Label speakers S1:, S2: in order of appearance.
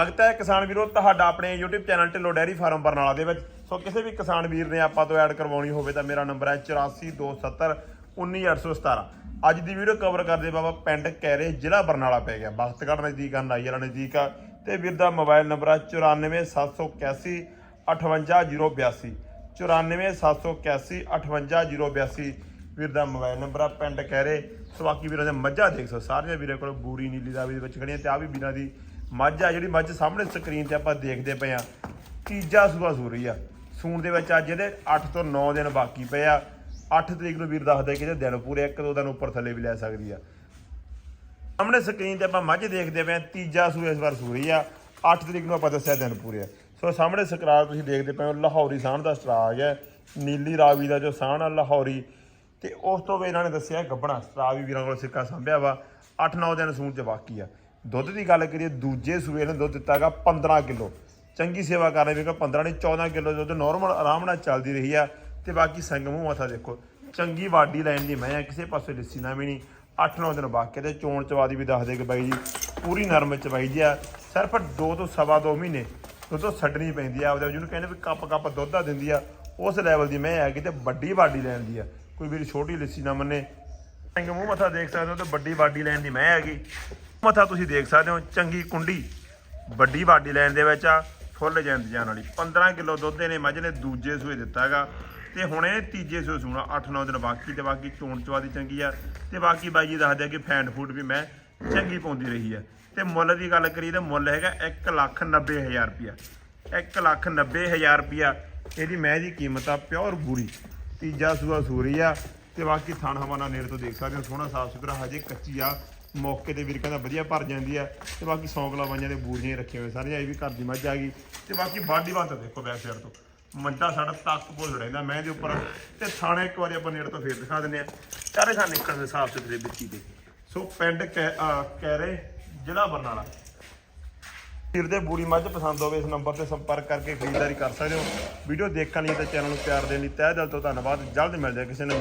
S1: ਸਵਾਗਤ ਹੈ ਕਿਸਾਨ ਵੀਰੋ, ਤੁਹਾਡਾ ਆਪਣੇ YouTube channel Dhillon dairy farm Barnala ਦੇ ਵਿੱਚ। ਸੋ ਕਿਸੇ ਵੀ ਕਿਸਾਨ ਵੀਰ ਨੇ ਆਪਾਂ ਤੋਂ ਐਡ ਕਰਵਾਉਣੀ ਹੋਵੇ ਤਾਂ ਮੇਰਾ ਨੰਬਰ ਹੈ 8427 19817 ਅੱਜ ਦੀ ਵੀਡੀਓ ਕਵਰ ਕਰਦੇ ਬਾਬਾ ਪਿੰਡ ਕੈਰੇ ਜ਼ਿਲ੍ਹਾ ਬਰਨਾਲਾ ਪੈ ਗਿਆ। ਬਖਤਗੜ੍ਹ ਨਜ਼ਦੀਕ ਆ ਨਾਈਰਾ ਨਜ਼ਦੀਕ ਆ। ਤੇ ਵੀਰ ਦਾ ਮੋਬਾਈਲ ਨੰਬਰ ਹੈ 94781 58082 94781 58082 ਵੀਰ ਦਾ ਮੋਬਾਈਲ ਨੰਬਰ ਆ ਪਿੰਡ ਕਹਿਰੇ ਸੋ ਬਾਕੀ ਵੀਰਾਂ ਦੇ ਮੱਝਾਂ ਦੇਖ ਸੋ ਸਾਰੀਆਂ ਵੀਰਾਂ ਕੋਲ ਬੂਰੀ ਨੀਲੀ ਦਾ ਵੀ ਵਿੱਚ ਖੜੀਆਂ ਤੇ ਆ ਵੀ ਵੀਰਾਂ ਦੀ ਮੱਝ ਆ ਜਿਹੜੀ ਮੱਝ ਸਾਹਮਣੇ ਸਕਰੀਨ ਤੇ ਆਪਾਂ ਦੇਖਦੇ ਪਏ ਆ ਤੀਜਾ ਸੂਆ ਸੂਰੀ ਆ। ਸੂਣ ਦੇ ਵਿੱਚ ਅੱਜ ਇਹਦੇ 8 ਤੋਂ 9 ਦਿਨ ਬਾਕੀ ਪਏ ਆ। 8 ਤਰੀਕ ਨੂੰ ਵੀਰ ਦੱਸਦਾ ਕਿ ਇਹਦੇ ਦਿਨ ਪੂਰੇ ਇੱਕ ਦੋ ਦਿਨ ਉੱਪਰ ਥੱਲੇ ਵੀ ਲੈ ਸਕਦੀ ਆ। ਸਾਹਮਣੇ ਸਕਰੀਨ ਤੇ ਆਪਾਂ ਮੱਝ ਦੇਖਦੇ ਪਏ ਆ ਤੀਜਾ ਸੂ ਇਸ ਵਾਰ ਸੂਰੀ ਆ। 8 ਤਰੀਕ ਨੂੰ ਆਪਾਂ ਦੱਸਿਆ ਦਿਨ ਪੂਰੇ ਆ। ਸੋ ਸਾਹਮਣੇ ਸਕਰਾਲ ਤੁਸੀਂ ਦੇਖਦੇ ਪਏ ਹੋ, ਲਾਹੌਰੀ ਸਾਹਣ ਦਾ ਸਟਰਾਗ ਹੈ। ਨੀਲੀ ਰਾਵੀ ਦਾ ਜੋ ਸਾਹਣ ਆ ਲਾਹੌਰੀ, ਤੇ ਉਸ ਤੋਂ ਵੀ ਇਹਨਾਂ ਨੇ ਦੱਸਿਆ ਗੱਬਣਾ। ਸਟਰਾ ਵੀ ਵੀਰਾਂ ਕੋਲ ਸਿੱਕਾ ਸੰਭਿਆ ਵਾ। 8-9 ਦਿਨ ਸੂਣ ਚ ਬਾਕੀ ਆ। ਦੁੱਧ ਦੀ ਗੱਲ ਕਰੀਏ ਦੂਜੇ ਸੂਏ ਨੇ ਦੁੱਧ ਦਿੱਤਾਗਾ 15 ਕਿਲੋ। ਚੰਗੀ ਸੇਵਾ ਕਰ ਰਹੇ ਵੀ 15 ਨਹੀਂ 14 ਕਿਲੋ ਦੁੱਧ ਨਾਰਮਲ ਆਰਾਮ ਨਾਲ ਚੱਲਦੀ ਰਹੀ ਆ ਤੇ ਬਾਕੀ ਸੰਗ ਮੂੰਹ ਮੱਥਾ ਦੇਖੋ। ਚੰਗੀ ਵਾਡੀ ਲੈਣ ਦੀ ਮੈਂ ਆ, ਕਿਸੇ ਪਾਸੇ ਲਿੱਸੀ ਨਾ ਵੀ ਨਹੀਂ 8-9 ਦਿਨ ਬਾਕੀ ਤੇ ਚੋਣ ਚਵਾਦੀ ਵੀ ਦੱਸ ਦੇ ਕਿ ਬਾਈ ਜੀ ਪੂਰੀ ਨਰਮ ਚਵਾਈ ਜੀ ਆ। ਸਿਰਫ 2 ਤੋਂ ਸਵਾ ਦੋ ਮਹੀਨੇ ਦੁੱਧ ਤੋਂ ਛੱਡਣੀ ਪੈਂਦੀ ਆ ਆਪਦੇ ਜਿਹਨੂੰ ਕਹਿੰਦੇ ਵੀ ਕੱਪ ਕੱਪ ਦੁੱਧ ਆ ਦਿੰਦੀ ਆ। ਉਸ ਲੈਵਲ ਦੀ ਮੈਂ ਹੈਗੀ ਤੇ ਵੱਡੀ ਵਾਡੀ ਲੈਣ ਦੀ ਆ। ਕੋਈ ਵੀਰ ਛੋਟੀ ਲਿੱਸੀ ਨਾ ਮੰਨੇ। ਸੰਗ ਮੂੰਹ ਮੱਥਾ ਦੇਖ ਸਕਦੇ ਹੋ ਤੇ ਵੱਡੀ ਵਾਡੀ ਲੈਣ ਦੀ ਮੈਂ ਹੈਗੀ ਮੱਥਾ ਤੁਸੀਂ ਦੇਖ ਸਕਦੇ ਹੋ, ਚੰਗੀ ਕੁੰਡੀ, ਵੱਡੀ ਵਾਡੀ ਲੈਣ ਦੇ ਵਿੱਚ ਆ, ਫੁੱਲ ਜੈਂਦ ਜਾਨ ਵਾਲੀ। 15 ਕਿਲੋ ਦੁੱਧ ਇਹਨੇ ਮੱਝ ਨੇ ਦੂਜੇ ਸੂਏ ਦਿੱਤਾ ਹੈਗਾ। ਤੇ ਹੁਣ ਇਹ ਤੀਜੇ ਸੂਏ ਸੂਣਾ 8-9 ਦਿਨ ਬਾਕੀ ਤੇ ਬਾਕੀ ਚੋਣ ਚਵਾ ਦੀ ਚੰਗੀ ਆ। ਤੇ ਬਾਕੀ ਬਾਈ ਜੀ ਦੱਸਦੇ ਆ ਕਿ ਫੈਂਡ ਫੂਡ ਵੀ ਮੈਂ ਚੰਗੀ ਪਾਉਂਦੀ ਰਹੀ ਆ। ਤੇ ਮੁੱਲ ਦੀ ਗੱਲ ਕਰੀ ਤਾਂ ਮੁੱਲ ਹੈਗਾ 190000 ਰੁਪਿਆ 190000 ਰੁਪਿਆ ਇਹਦੀ ਮੈਂ ਦੀ ਕੀਮਤ ਆ ਪਿਓਰ ਬੂਰੀ। ਤੀਜਾ ਸੂਆ ਸੂਰੀ ਆ। ਤੇ ਬਾਕੀ ਥਣ ਹਵਾਨਾ ਨੇੜ ਤੋਂ ਦੇਖ ਸਕਦੇ ਹੋ, ਸੋਹਣਾ ਸਾਫ਼ ਸੁਥਰਾ ਹਜੇ ਕੱਚੀ ਆ। ਮੌਕੇ ਤੇ ਵੀਰ ਕਹਿੰਦਾ ਵਧੀਆ ਭਰ ਜਾਂਦੀ ਆ ਤੇ ਬਾਕੀ ਸੌਂਕਲਾ ਬਾਈਆਂ ਦੇ ਬੂਰੀਆਂ ਰੱਖੀਆਂ ਹੋਏ ਸਾਰੀਆਂ ਇਹ ਵੀ ਘਰ ਦੀ ਮੱਝ ਆ ਗਈ। ਤੇ ਬਾਕੀ ਬਾਡੀ ਬੰਦ ਦੇਖੋ ਬੈਕ ਸਾਈਡ ਤੋਂ। ਮੰਡਾ ਸਾਡਾ ਤੱਕ ਭੁੱਲ ਰਹਿੰਦਾ, ਮੈਂ ਦੇ ਉੱਪਰ ਤੇ ਥਾਣੇ ਇੱਕ ਵਾਰੀ ਆਪਾਂ ਨੇੜੇ ਤੋਂ ਫੇਰ ਦਿਖਾ ਦਿੰਦੇ ਆ। ਚਾਰੇ ਖਾਨ ਨਿਕਲਦੇ ਸਾਫ਼ ਸੁਥਰੇ ਵਿੱਚੀ ਦੇ ਸੋ ਪਿੰਡ ਕੈ- ਅਹ, ਕੈਰੇ, ਜ਼ਿਲ੍ਹਾ ਬਰਨਾਲਾ। ਵੀਰ ਦੇ ਬੂਰੀ ਮੱਝ ਪਸੰਦ ਹੋਵੇ ਇਸ ਨੰਬਰ ਤੇ ਸੰਪਰਕ ਕਰਕੇ ਖਰੀਦਦਾਰੀ ਕਰ ਸਕਦੇ ਹੋ। ਵੀਡੀਓ ਦੇਖਣ ਲਈ ਤੇ ਚੈਨਲ ਨੂੰ ਪਿਆਰ ਦੇਣ ਲਈ ਤਹਿ ਦਿਲ ਤੋਂ ਧੰਨਵਾਦ। ਜਲਦ ਮਿਲ ਜਾਏ ਕਿਸੇ ਨੇ